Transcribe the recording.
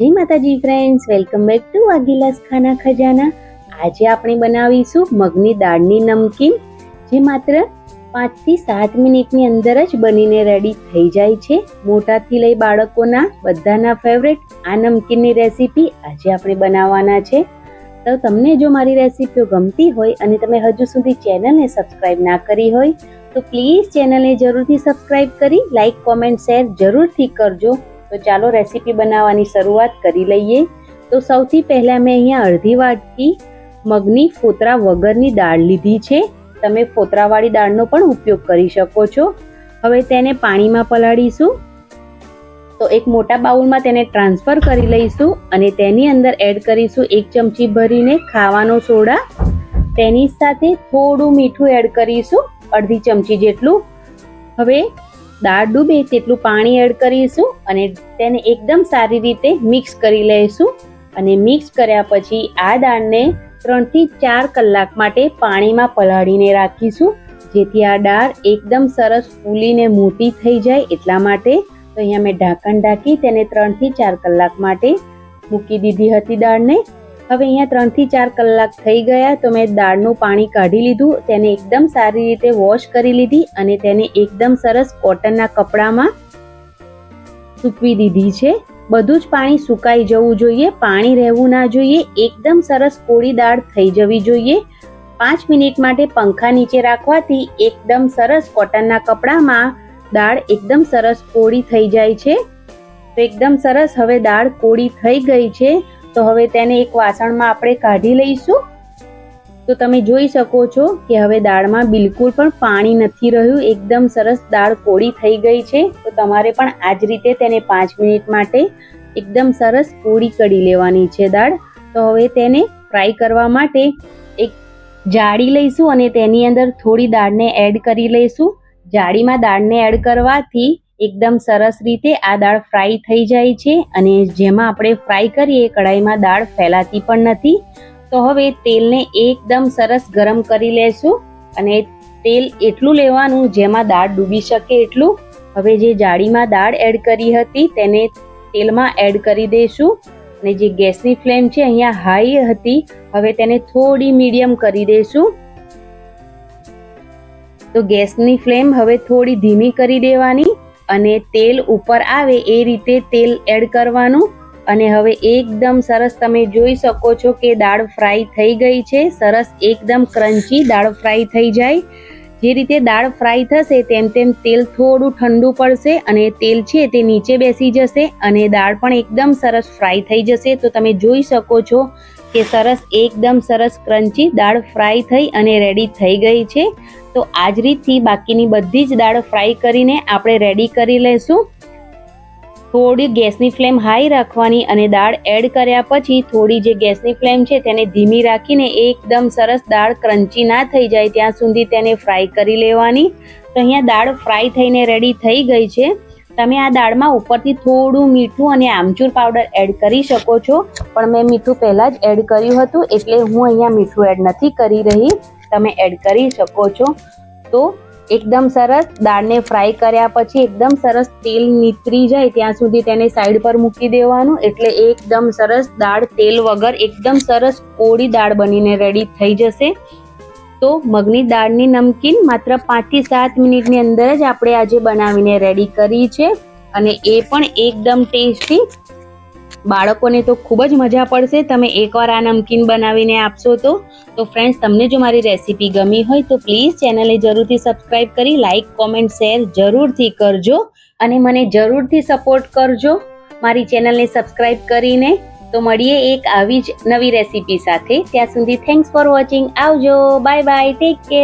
જય માતાજી friends welcome back to વાઘીલાસ Khana ખજાના. આજે આપણે બનાવીશું મગની દાળની નમકીન, જે માત્ર પાંચથી સાત મિનિટની અંદર જ બનીને રેડી થઈ જાય છે. મોટાથી લઈ બાળકોના બધાના ફેવરેટ આ નમકીનની રેસીપી આજે આપણે બનાવવાના છે. તો તમને જો મારી રેસીપીઓ ગમતી હોય અને તમે હજુ સુધી ચેનલને સબસ્ક્રાઇબ ના કરી હોય, તો પ્લીઝ ચેનલને જરૂરથી સબસ્ક્રાઇબ કરી લાઇક કોમેન્ટ શેર જરૂરથી કરજો. તો ચાલો રેસીપી બનાવવાની શરૂઆત કરી લઈએ. તો સૌથી પહેલાં મેં અહીંયા અડધી વાટકી મગની ફોતરા વગરની દાળ લીધી છે. તમે ફોતરાવાળી દાળનો પણ ઉપયોગ કરી શકો છો. હવે તેને પાણીમાં પલાળીશું. તો એક મોટા બાઉલમાં તેને ટ્રાન્સફર કરી લઈશું અને તેની અંદર એડ કરીશું એક ચમચી ભરીને ખાવાનો સોડા. તેની સાથે થોડું મીઠું એડ કરીશું અડધી ચમચી જેટલું. હવે દાળ ડૂબે તેટલું પાણી એડ કરીશું અને તેને એકદમ સારી રીતે મિક્સ કરી લઈશું. અને મિક્સ કર્યા પછી આ દાળને ત્રણથી ચાર કલાક માટે પાણીમાં પલાળીને રાખીશું, જેથી આ દાળ એકદમ સરસ ફૂલીને મોટી થઈ જાય. એટલા માટે તો અહીંયા મેં ઢાંકણ ઢાંકી તેને ત્રણથી ચાર કલાક માટે મૂકી દીધી હતી દાળને. હવે અહીંયા ત્રણથી ચાર કલાક થઈ ગયા તો મેં દાળનું પાણી કાઢી લીધું, તેને એકદમ સારી રીતે વોશ કરી લીધી અને તેને એકદમ સરસ કોટનના કપડામાં સૂકવી દીધી છે. બધું જ પાણી સુકાઈ જવું જોઈએ, પાણી રહેવું ના જોઈએ, એકદમ સરસ કોળી દાળ થઈ જવી જોઈએ. પાંચ મિનિટ માટે પંખા નીચે રાખવાથી એકદમ સરસ કોટનના કપડામાં દાળ એકદમ સરસ કોળી થઈ જાય છે. તો એકદમ સરસ હવે દાળ કોળી થઈ ગઈ છે. તો હવે તેને એક વાસણમાં આપણે કાઢી લઈશું. તો તમે જોઈ શકો છો કે હવે દાળમાં બિલકુલ પણ પાણી નથી રહ્યું. એકદમ સરસ દાળ કોળી થઈ ગઈ છે. તો તમારે પણ આ જ રીતે તેને પાંચ મિનિટ માટે એકદમ સરસ કોળી કરી લેવાની છે દાળ. તો હવે તેને ફ્રાય કરવા માટે એક જાળી લઈશું અને તેની અંદર થોડી દાળને એડ કરી લઈશું. જાળીમાં દાળને એડ કરવાથી એકદમ સરસ રીતે આ દાળ ફ્રાય થઈ જાય છે અને જેમાં આપણે ફ્રાય કરીએ કઢાઈમાં દાળ ફેલાતી પણ નથી. તો હવે તેલને એકદમ સરસ ગરમ કરી લેશું અને તેલ એટલું લેવાનું જેમાં દાળ ડૂબી શકે એટલું. હવે જે જાળીમાં દાળ એડ કરી હતી તેને તેલમાં એડ કરી દઈશું અને જે ગેસની ફ્લેમ છે અહીંયા હાઈ હતી હવે તેને થોડી મીડિયમ કરી દઈશું તો ગેસની ફ્લેમ હવે થોડી ધીમી કરી દેવાની. અને તેલ ઉપર આવે એ રીતે તેલ એડ કરવાનું. અને હવે એકદમ સરસ તમે જોઈ શકો છો કે દાળ ફ્રાય થઈ ગઈ છે. સરસ એકદમ ક્રન્ચી દાળ ફ્રાય થઈ જાય. જે રીતે દાળ ફ્રાય થશે તેમ તેમ તેલ થોડું ઠંડુ પડશે અને તેલ છે તે નીચે બેસી જશે અને દાળ પણ એકદમ સરસ ફ્રાય થઈ જશે. તો તમે જોઈ શકો છો કે સરસ, એકદમ સરસ ક્રન્ચી દાળ ફ્રાય થઈ અને રેડી થઈ ગઈ છે. તો આ જ રીતથી બાકીની બધી જ દાળ ફ્રાય કરીને આપણે રેડી કરી લઈશું થોડી ગેસની ફ્લેમ હાઈ રાખવાની અને દાળ એડ કર્યા પછી થોડી જે ગેસની ફ્લેમ છે તેને ધીમી રાખીને એકદમ સરસ દાળ ક્રન્ચી ના થઈ જાય ત્યાં સુધી તેને ફ્રાય કરી લેવાની. તો અહીંયા દાળ ફ્રાય થઈને રેડી થઈ ગઈ છે. તમે આ દાળમાં ઉપરથી થોડું મીઠું અને આમચૂર પાવડર એડ કરી શકો છો. પણ મેં મીઠું પહેલાં જ એડ કર્યું હતું, એટલે હું અહીંયા મીઠું એડ નથી કરી રહી. તમે એડ કરી શકો છો. તો એકદમ સરસ દાળને ફ્રાય કર્યા પછી એકદમ સરસ તેલ નીતરી જાય ત્યાં સુધી તેને સાઈડ પર મૂકી દેવાનું, એટલે એકદમ સરસ દાળ, તેલ વગર એકદમ સરસ કોળી દાળ બનીને રેડી થઈ જશે. તો મગની દાળની નમકીન માત્ર પાંચથી સાત મિનિટની અંદર જ આપણે આજે બનાવીને રેડી કરી છે. અને એ પણ એકદમ ટેસ્ટી બાળકોને તો ખૂબ જ મજા પડશે. તમે એકવાર આ નમકીન બનાવીને આપશો તો. તો ફ્રેન્ડ્સ તમને જો મારી રેસીપી ગમી હોય તો પ્લીઝ ચેનલને જરૂરથી સબસ્ક્રાઈબ કરી લાઇક કોમેન્ટ શેર જરૂરથી કરજો. અને મને જરૂરથી સપોર્ટ કરજો. મારી ચેનલને સબસ્ક્રાઈબ કરીને તો મળીએ એક આવી જ નવી રેસીપી સાથે. ત્યાં સુધી થેન્ક્સ ફોર વોચિંગ આવજો. Bye bye take care